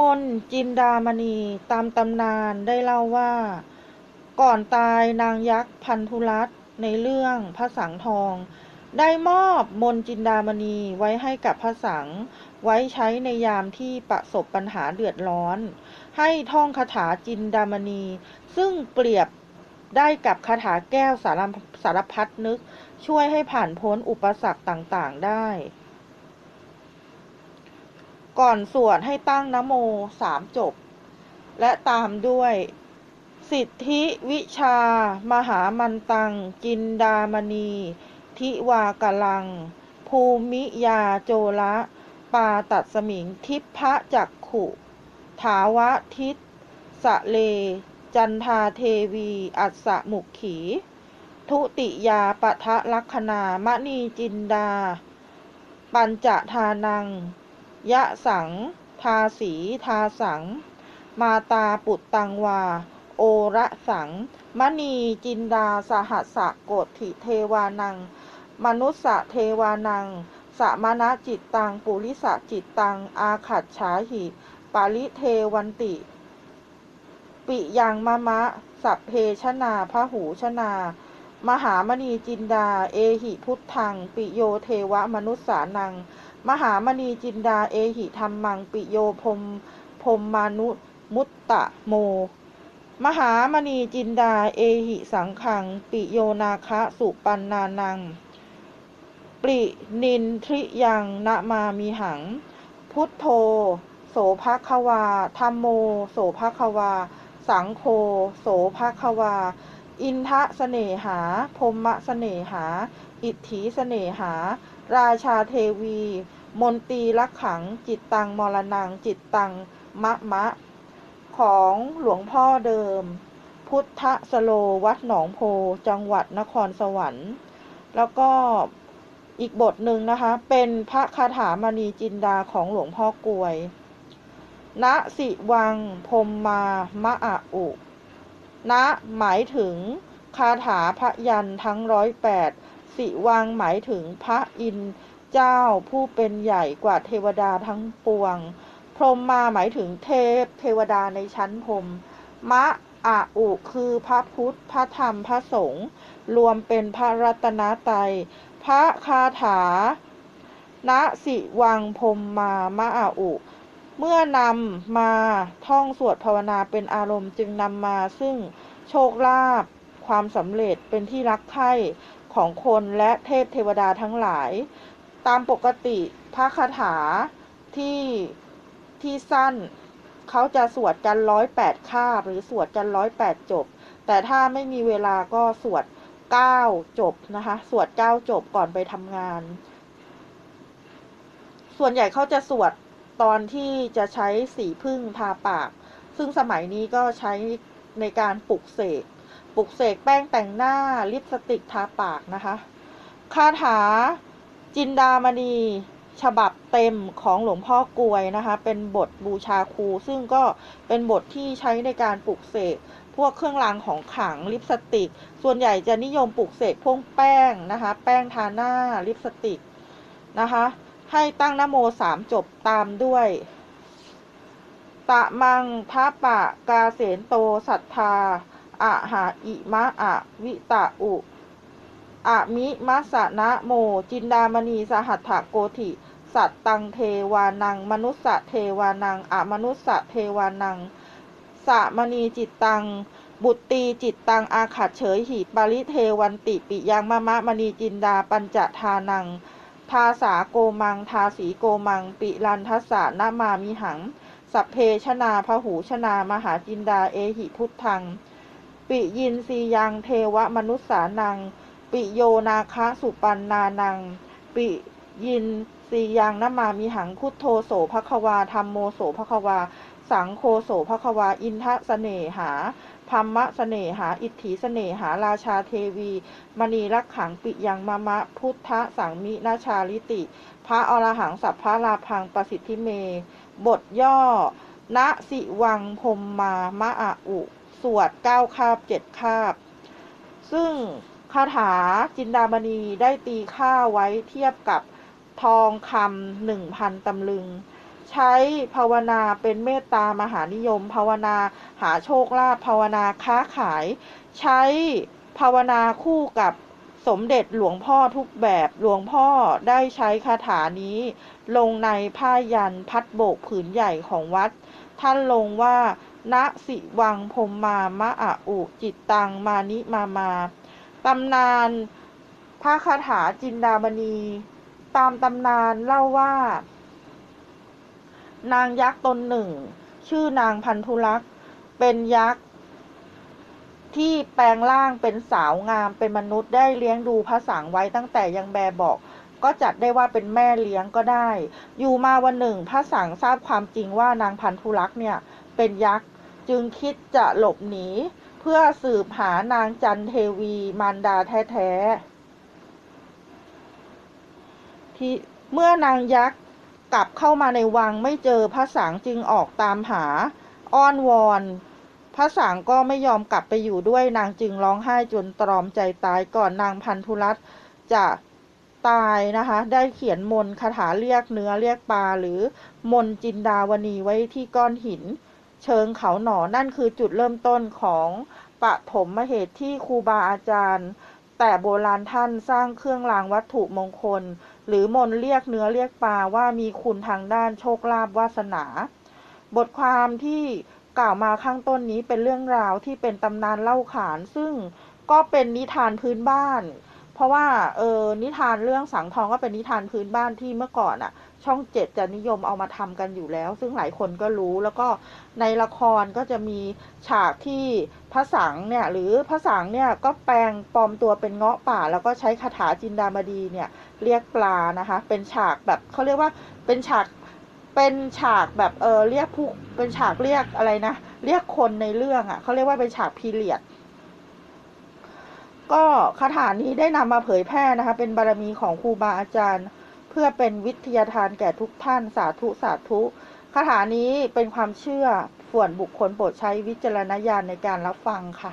มนจินดามณีตามตำนานได้เล่าว่า ก่อนตายนางยักษ์พันธุรัตน์ในเรื่องพระสังทอง ได้มอบมนจินดามณีไว้ให้กับพระสัง ไว้ใช้ในยามที่ประสบปัญหาเดือดร้อน ให้ท่องคาถาจินดามณี ซึ่งเปรียบได้กับคาถาแก้วสารสารพัดนึก ช่วยให้ผ่านพ้นอุปสรรคต่างๆได้ ก่อนสวดให้ตั้งนโมสามจบ และตามด้วย สิทธิวิชา มหามันตัง จินดามณี ทิวากลัง ภูมิยาโจละปาตัดสมิงทิพะจักขุ ถาวะทิศสะเล จันทาเทวี อัสสะมุขขี ทุติยาปะทะลักษณามณีจินดา ปัญจทานัง ยะสัง ทาสี ทาสัง มาตาปุตตังวา โอระสัง มณีจินดาสหัสสะโกธิเทวานัง มนุสสะเทวานังสมณจิตตัง ปุริสะจิตตัง อาขัดฉาหิ ปาลิเทวันติ ปิยังมะมะ สัพเพชนาพหูชนา มหามณีจินดา เอหิพุทธัง ปิโยเทวมนุสสานัง มหามณีจินดาเอหิธรรมังปิโยพมพมมานุมุตตะโม มหามณีจินดาเอหิสังขัง ปิโยนาคะสุปันนานัง ปรินินทริยังนะมามีหัง พุทโธ โสภควาธรรมโม โสภควา สังโฆโสภควา อินทะเสนหาพรหมเสนหา อิทธิเสนหา ราชาเทวี มนตีลักขัง จิตตังมรณัง จิตตังมะมะ ของหลวงพ่อเดิม พุทธสโลวัดหนองโพ จังหวัดนครสวรรค์ แล้วก็อีกบทหนึ่งนะคะ เป็นพระคาถามณีจินดาของหลวงพ่อกวย ณสิวังพรมมามะอะอุ ณหมายถึงคาถาพระยันทั้งร้อยแปด สิวังหมายถึงพระอินทร์เจ้าผู้เป็นใหญ่กว่าเทวดาทั้งปวง พรหมมาหมายถึงเทพเทวดาในชั้นพรหมมะอะอุคือพระพุทธ พระธรรม พระสงฆ์รวมเป็นพระรัตนตรัย พระคาถาณสิวังพรมมามะอะอุ เมื่อนำมาท่องสวดภาวนาเป็นอารมณ์จึงนำมาซึ่งโชคลาภความสำเร็จเป็นที่รักใคร่ ของคนและเทพเทวดาทั้งหลาย ตามปกติพระคาถาที่ที่สั้นเขาจะสวดกันร้อยแปดคาบหรือสวดกันร้อยแปดจบ แต่ถ้าไม่มีเวลาก็สวดเก้าจบนะคะ สวดเก้าจบก่อนไปทำงาน ส่วนใหญ่เขาจะสวดตอนที่จะใช้สีพึ่งทาปาก ซึ่งสมัยนี้ก็ใช้ในการปลุกเสก ปลุกเสกแป้งแต่งหน้าลิปสติกทาปากนะคะคาถาจินดามณีฉบับเต็มของหลวงพ่อกลวยนะคะ เป็นบทบูชาครู ซึ่งก็เป็นบทที่ใช้ในการปลุกเสกพวกเครื่องรางของขลังลิปสติก ส่วนใหญ่จะนิยมปลุกเสกพวกแป้งนะคะ แป้งทาหน้าลิปสติกนะคะ ให้ตั้งนโมสามจบตามด้วย ตะมังทะปะกาเสนโตศรัทธา อะหาอิมะอะวิตะอุอะมิมัสะนะโม จินดามณีสหัตถโกธิ สัตตังเทวานัง มนุสสะเทวานังอะมนุสสะเทวานังสะมณีจิตตัง บุตตีจิตตัง อาขัดเฉยหิปาริเทวันติปิยังมะมะมณีจินดาปัญจทานัง ทาสาโกมัง ทาสีโกมัง ปิรันทัสสะนามามิหัง สัพเพชนาพหูชนามหาจินดาเอหิพุทธัง ปิยินสียังเทวมนุสสานัง ปิโยนาคะสุปันนานัง ปิยินสียังนมามิหังพุทโธโสภควาธรรมโมโสภควา สังโฆโสภควา อินทะเสนหาธรรมะเสเนหา อิทธิเสเนหา ราชาเทวี มณีรักขังปิยังมะมะ พุทธสังมินาชาลิติ พระอรหังสัพพะลาพังประสิทธิเม บทย่อ ณสิวังพมมามะอะอุ สวดเก้าคาบเจ็ดคาบ ซึ่งคาถาจินดามณีได้ตีค่าไว้เทียบกับทองคำหนึ่งพันตำลึง ใช้ภาวนาเป็นเมตตามหานิยม ภาวนาหาโชคลาภภาวนาค้าขาย ใช้ภาวนาคู่กับสมเด็จหลวงพ่อทุกแบบหลวงพ่อได้ใช้คาถานี้ ลงในผ้ายันพัดโบกผืนใหญ่ของวัด ท่านลงว่า ณสิวังพมมามะอะอุ จิตตัง มานิมามา ตำนานพระคาถาจินดามณี ตามตำนานเล่าว่า นางยักษ์ตนหนึ่ง ชื่อนางพันธุลักษ์ เป็นยักษ์ ที่แปลงร่างเป็นสาวงามเป็นมนุษย์ได้เลี้ยงดูพระสังไว้ตั้งแต่ยังแบบบอกก็จัดได้ว่าเป็นแม่เลี้ยงก็ได้ อยู่มาวันหนึ่งพระสังทราบความจริงว่านางพันธุลักษ์เนี่ย เป็นยักษ์ จึงคิดจะหลบหนี เพื่อสืบหานางจันเทวีมารดาแท้ๆที่เมื่อนางยักษ์กลับเข้ามาในวังไม่เจอพระสังจึงออกตามหา อ้อนวอนพระสังก็ไม่ยอมกลับไปอยู่ด้วยนางจึงร้องไห้จนตรอมใจตายก่อนนางพันธุรัตจะตายนะคะ ได้เขียนมนคาถาเรียกเนื้อเรียกปลาหรือมนจินดาวณีไว้ที่ก้อนหิน เชิงเขาหนอนั่นคือจุดเริ่มต้นของปฐมเหตุที่ครูบาอาจารย์ แต่โบราณท่านสร้างเครื่องรางวัตถุมงคล หรือมนเรียกเนื้อเรียกปลาว่ามีคุณทางด้านโชคลาภวาสนา บทความที่กล่าวมาข้างต้นนี้เป็นเรื่องราวที่เป็นตำนานเล่าขานซึ่งก็เป็นนิทานพื้นบ้าน เพราะว่าเออนิทานเรื่องสังทองก็เป็นนิทานพื้นบ้านที่เมื่อก่อนอะช่องเจ็ดจะนิยมเอามาทำกันอยู่แล้ว ซึ่งหลายคนก็รู้แล้วก็ในละครก็จะมีฉากที่พระสังเนี่ยหรือพระสังเนี่ยก็แปลงปลอมตัวเป็นเงาะป่า แล้วก็ใช้คาถาจินดามดีเนี่ยเรียกปลานะคะ เป็นฉากแบบเขาเรียกว่าเป็นฉากเป็นฉากแบบเออเรียกผู้เป็นฉากเรียกอะไรนะ เรียกคนในเรื่องอะ่ะเขาเรียกว่าเป็นฉากพีเรียด ก็คาถานี้ได้นำมาเผยแพร่นะคะ เป็นบารมีของครูบาอาจารย์ เพื่อเป็นวิทยาทานแก่ทุกท่านสาธุสาธุคาถานี้เป็นความเชื่อส่วนบุคคลโปรดใช้วิจารณญาณในการรับฟังค่ะ